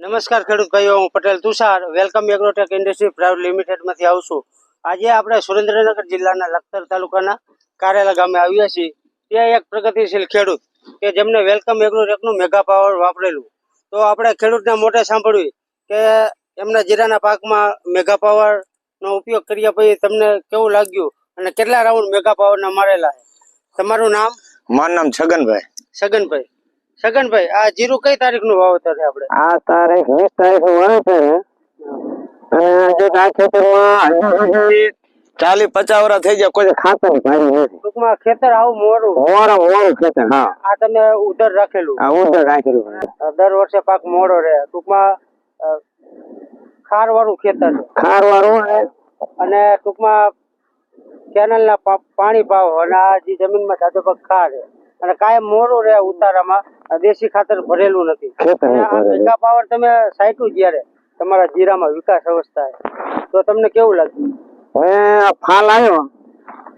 નમસ્કાર ખેડૂત ભાઈઓ હું Patel Tushar. Welcome Agrotech Industry Private લિમિટેડમાંથી આવું છું. આજે આપણે સુરેન્દ્રનગર જિલ્લાના લખતર તાલુકાના કારેલા ગામે આવ્યા છીએ. ત્યાં એક પ્રગતિશીલ ખેડૂત કે જેમને વેલકમ એગ્રોટેકનું મેગા પાવર વાપરેલું. તો આપણે ખેડૂતના મોટે સાંભળ્યું કે એમના જીરાના પાકમાં મેગા પાવરનો ઉપયોગ કર્યા પછી તમને કેવું લાગ્યું અને કેટલા રાઉન્ડ મેગા પાવરના મારેલા છે? તમારું નામ? મારું નામ છગનભાઈ. છગનભાઈ. છગનભાઈ આ જીરું કઈ તારીખનું વાવતર છે આપડે આ તારીખ વીસ તારીખનું વાવેતર છે. અને આ ખેતરમાં હજુ સુધી પચાસ વર્ષ થઈ ગયા કોઈ ખાતર નથી. ટૂંકમાં ખેતર આવું મોડું? મોડો મોડું ખેતર હા. આ તમે ઉધર રાખેલું? આ ઉધર રાખેલું દર વર્ષે પાક મોડો રહે. ટૂંકમાં ખાર વાળું ખેતર ખાર વાળું અને ટૂંકમાં કેનલ ના પાણી પાવ અને આ જે જમીનમાં સાધુ પાક ખાર છે. અને કાયમ મોડું રહે ઉતારામાં. દેશી ખાતર ભરેલું નથી. મેગા પાવર તમે સાઈટું જ્યારે તમારા જીરામાં વિકાસ અવસ્થા તો તમને કેવું લાગ્યું? હવે આ ફાલ આવ્યો.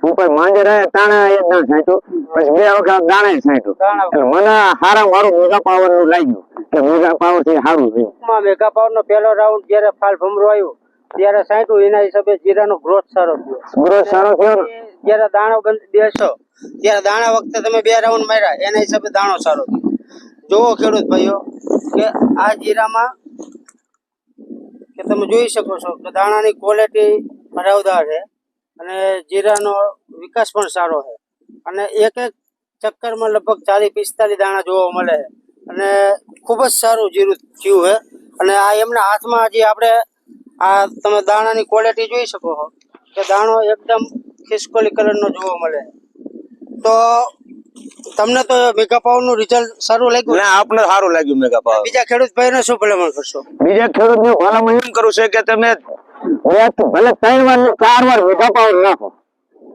ઉપર માંજર આવ્યા તાણે એક દાણ છાંટ્યું પછી બે વખત દાણે છાંટ્યું મને હારા મારું મેગા પાવરનું લાગ્યું. કે મેગા પાવરથી સારું થયું. મેગા પાવર નો પહેલો રાઉન્ડ જ્યારે ફાલ ભમરો આવ્યો ત્યારે સાઈટું એના હિસાબે જીરાનો ગ્રોથ સારો થયો. ગ્રોથ સારો થયો. જયારે દાણો બંધ બેસો ત્યારે દાણા વખતે તમે બે રાઉન્ડ માર્યા એના હિસાબે દાણો સારો થયો. જોવો ખેડૂત ભાઈઓ, કે આ જીરામાં, કે તમે જોઈ શકો છો કે દાણાની ક્વોલિટી ભરાવદાર છે અને જીરાનો વિકાસ પણ સારો છે. અને એક એક ચક્કરમાં લગભગ ચાલીસ, પિસ્તાલીસ દાણા જોવા મળે છે. અને ખૂબ જ સારું જીરું થયું છે. અને આ એમના હાથમાં હજી આપણે આ તમે દાણાની ક્વોલિટી જોઈ શકો છો, કે દાણો એકદમ ખિસકોલી કલરનો જોવા મળે તો તમને તો મેગા પાવરનું રિઝલ્ટ સારું લાગ્યું? ના આપને સારું લાગ્યું મેગા પાવર બીજા ખેડૂત ભાઈને શું ભલામણ કરશો? બીજા ખેડૂત ને ભલામણ એમ કરું છે કે તમે ભલે ત્રણ વાર ચાર વાર મેગા પાવર નાખો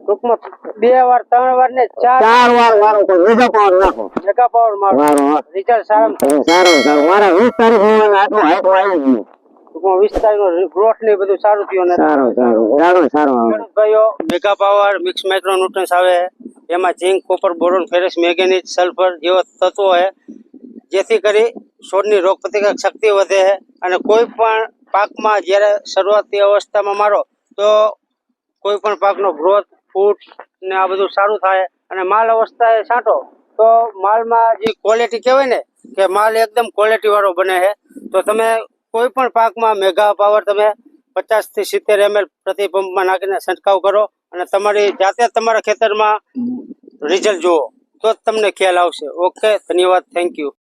ટૂંકમાં બે વાર ત્રણ વાર ને ચાર ચાર વાર મારો મેગા પાવર નાખો મેગા પાવર મારો. રિઝલ્ટ સારું. સારું મારા વીસ તારીખનું આટલું હાઈટ આવી ગયું. ટૂંકમાં વિસ્તારનો ગ્રોથ ને બધું સારું થયું સારું સારું. સારું. સારું ભાઈઓ મેગા પાવર મિક્સ માઇક્રોન્યુટ્રન્સ આવે. એમાં zinc copper boron ferrous manganese sulphur જેવા તત્વો છે, જેથી કરી છોડની રોગ પ્રતિકારક શક્તિ વધે છે. અને કોઈ પણ પાકમાં જ્યારે શરૂઆતી અવસ્થામાં મારો, તો કોઈ પણ પાકનો ગ્રોથ ફૂટ ને આ બધું સારું થાય. અને માલ અવસ્થાએ છાંટો, તો માલમાં જે ક્વોલિટી કહેવાય ને, કે માલ એકદમ ક્વોલિટી વાળો બને છે. તો તમે કોઈ પણ પાકમાં મેગા પાવર તમે પચાસથી સિત્તેર એમએલ પ્રતિ પંપમાં નાખીને છંટકાવ કરો. અને તમારી જાતે તમારા ખેતરમાં રિઝલ્ટ જુઓ તો તમને ખ્યાલ આવશે. ઓકે ધન્યવાદ થેન્ક યુ.